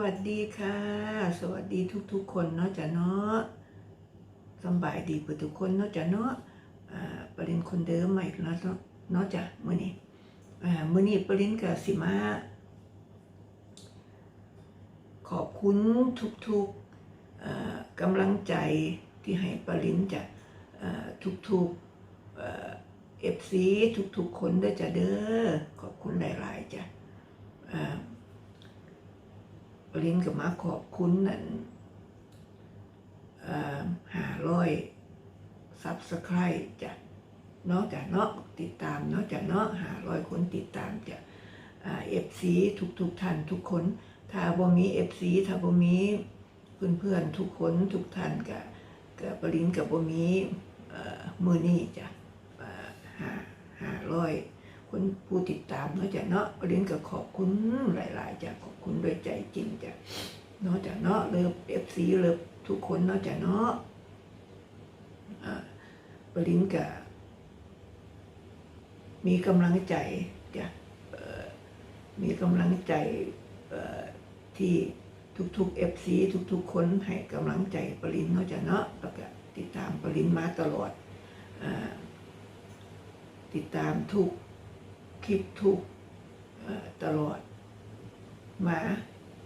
วัสดีค่ะ สวัสดีทุกๆ คนเนาะจ้ะเนาะสบายดีเปิดทุกคนเนาะจ้ะเนาะอ่าปรินคนเดิมใหม่เนาะเนาะจ้ะมื้อนี้มื้อนี้ปรินกับสิมาขอบคุณทุกๆกำลังใจที่ให้ปรินจะทุกๆเอ่อฟซีทุกๆคนด้วยจ้ะเด้อขอบคุณหลายๆจ้ะ อ่าปรินกับมาขอบคุณนั่นหาร้อยซับสไครต์จ้ะเนาะจ้ะเนาะติดตามเนาะจ้ะเนาะหาร้อยคนติดตามจะเอฟซีทุกทุกท่านทุกคน ถ้าบ่มีเอฟซีถ้าบ่มีเพื่อนเพื่อนๆทุกคนทุกท่านกับกับปรินกับบ่มีมือนี่จ้ะหาหาร้อย คนผู้ติดตามเนาะจ้ะเนาะเรียนก็ขอบคุณหลายๆจ้ะขอบคุณด้วยใจจริงจ้ะเนาะจ้ะเนาะเลิฟเอฟซีเลิฟทุกคนเนาะจ้ะเนาะอ่าปรินก็มีกำลังใจจ้ะมีกำลังใจที่ทุกๆเอฟซีทุกๆ คนให้กำลังใจปรินเนาะจ้ะเนาะแล้วก็ติดตามปรินมาตลอดอติดตามทุก คลิปทุกตลอด มา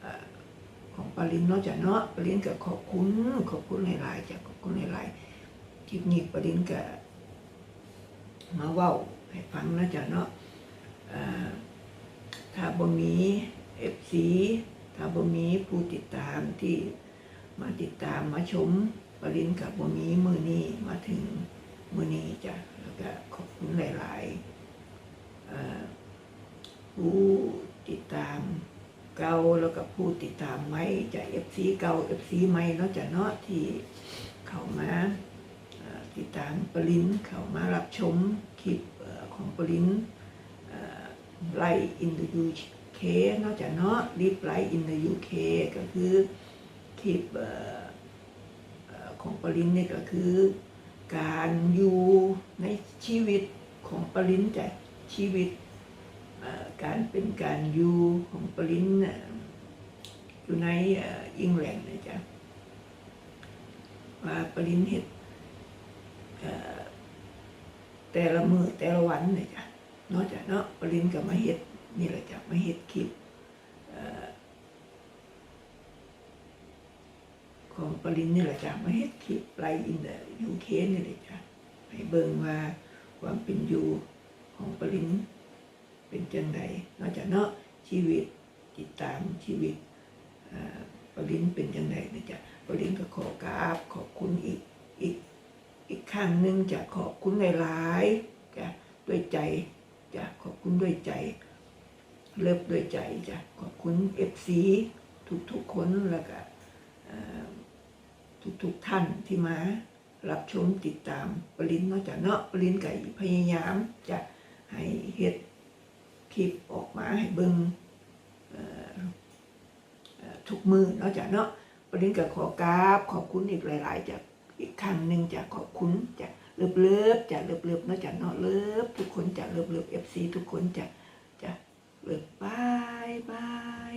อของปารินเนาะจ้ะเนาะปารินก็ขอบคุณขอบคุณหลายๆจ้ะขอบคุณหลายๆคลิปนี้ปารินก็มาเว้าให้ฟังนะจ้ะเนาะเอ่อถ้าบ่มีเอฟซีถ้าบ่มีผู้ติดตามที่มาติดตามมาชมปารินกับบ่มีมือนี้มาถึงมือนี้จ้ะแล้วก็ขอบคุณหลาย ๆ ผู้ติดตามเก่าแล้วก็ผู้ติดตามใหม่จากเอฟซีเก่าเอฟซีใหม่นาะจากเนาะที่เข้ามาติดตามปรินเข้ามารับชมคลิปของปรินไลอินเดยูเคนาะจากเนาะรีบไลอินเดยูเคก็คือคลิปของปรินเนี่ยก็คือการอยู่ในชีวิตของปรินจากชีวิต เป็นการอยู่ของปรินน่ะอยู่ในเอ่ออังกฤษนะจ๊ะว่าปรินเห็ดแต่ละมือแต่ละวันนะจ๊ะนอกจากเนาะปรินกับมาเห็ดนี่แหละจ้ะมาเห็ดคลิปของปรินนี่แหละจ้ะมาเฮ็ดคลิปไลอินเดยูเคนี่แหละจ้ะให้เบิ่งว่าความเป็นอยู่ของปริน เป็นจังไดนอกจากเนาะชีวิตติดตามชีวิตปรินเป็นจังไดนะจ๊ะปรินก็ขอกราบขอบคุณอีกอีกอีกครั้งหนึ่งจะขอบคุณหลายๆจ้ะด้วยใจจ้ะขอบคุณด้วยใจ เลิฟด้วยใจจ้ะขอบคุณเอฟซีทุกๆคนแล้วก็ทุกๆท่านที่มารับชมติดตามปรินนาะจ้ะเนาะปรินไก่พยายามจะให้เฮ็ด คลิปออกมาให้เบิ้งทุกมือนอกจากเนาะประเด็นกับขอกราบขอบคุณอีกหลาย ๆ จากอีกครั้งหนึ่งจากขอบคุณจากเลิบเลิบจากเลิบเลิบนอกจากเนาะเลิบทุกคนจากเลิบเลิบเอฟซีทุกคนจากจากเลิบบายบาย